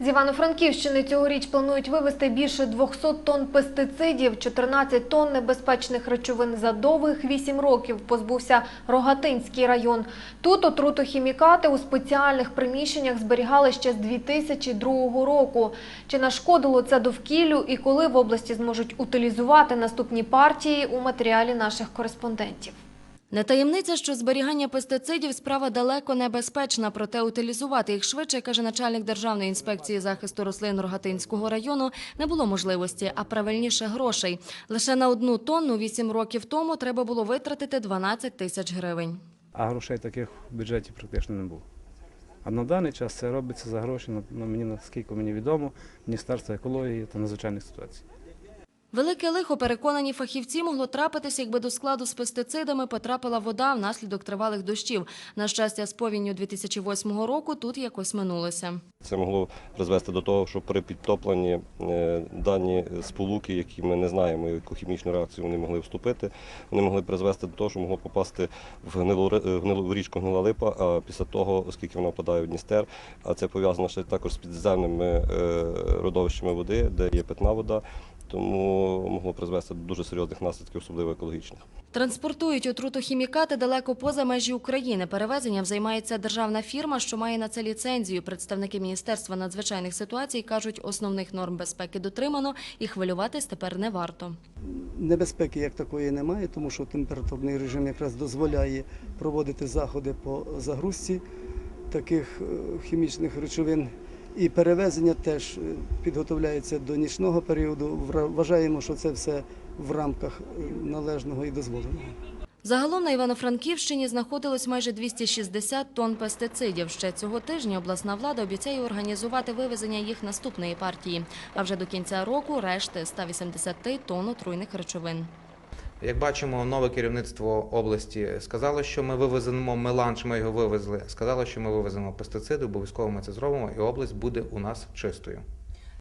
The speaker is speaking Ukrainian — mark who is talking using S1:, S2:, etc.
S1: З Івано-Франківщини цьогоріч планують вивезти більше 200 тонн пестицидів, 14 тонн небезпечних речовин за довгих 8 років позбувся Рогатинський район. Тут отрутохімікати у спеціальних приміщеннях зберігали ще з 2002 року. Чи нашкодило це довкіллю і коли в області зможуть утилізувати наступні партії у матеріалі наших кореспондентів?
S2: Не таємниця, що зберігання пестицидів справа далеко небезпечна, проте утилізувати їх швидше, каже начальник Державної інспекції захисту рослин Рогатинського району, не було можливості, а правильніше грошей. Лише на одну тонну 8 років тому треба було витратити 12 тисяч гривень.
S3: а грошей таких в бюджеті практично не було. А на даний час це робиться за гроші, на мені, наскільки мені відомо, Міністерство екології та надзвичайних ситуацій.
S2: Велике лихо, переконані фахівці, могло трапитися, якби до складу з пестицидами потрапила вода внаслідок тривалих дощів. На щастя, з повінню 2008 року тут якось минулося.
S4: Це могло призвести до того, що при підтопленні е, дані сполуки, які ми не знаємо, яку хімічну реакцію вони могли вступити, вони могли призвести до того, що могло попасти в гнилу, в річку гнила липа. А після того, оскільки вона впадає в Дністер, а це пов'язано ще також з підземними е, родовищами води, де є питна вода, тому могло призвести до дуже серйозних наслідків, особливо екологічних.
S2: Транспортують отрутохімікати далеко поза межі України. Перевезенням займається державна фірма, що має на це ліцензію. Представники Міністерства надзвичайних ситуацій кажуть, основних норм безпеки дотримано і хвилюватись тепер не варто.
S5: Небезпеки як такої немає, тому що температурний режим якраз дозволяє проводити заходи по загрузці таких е, хімічних речовин. І перевезення теж е, підготовляється до нічного періоду. Вважаємо, що це все в рамках е, належного і дозволеного.
S2: Загалом на Івано-Франківщині знаходилось майже 260 тонн пестицидів. Ще цього тижня обласна влада обіцяє організувати вивезення їх наступної партії. А вже до кінця року решти 180 тонн отруйних речовин.
S6: Як бачимо, нове керівництво області сказало, що ми вивеземо меланж, ми його вивезли. Сказало, що ми вивеземо пестициди, обов'язково ми це зробимо, і область буде у нас чистою.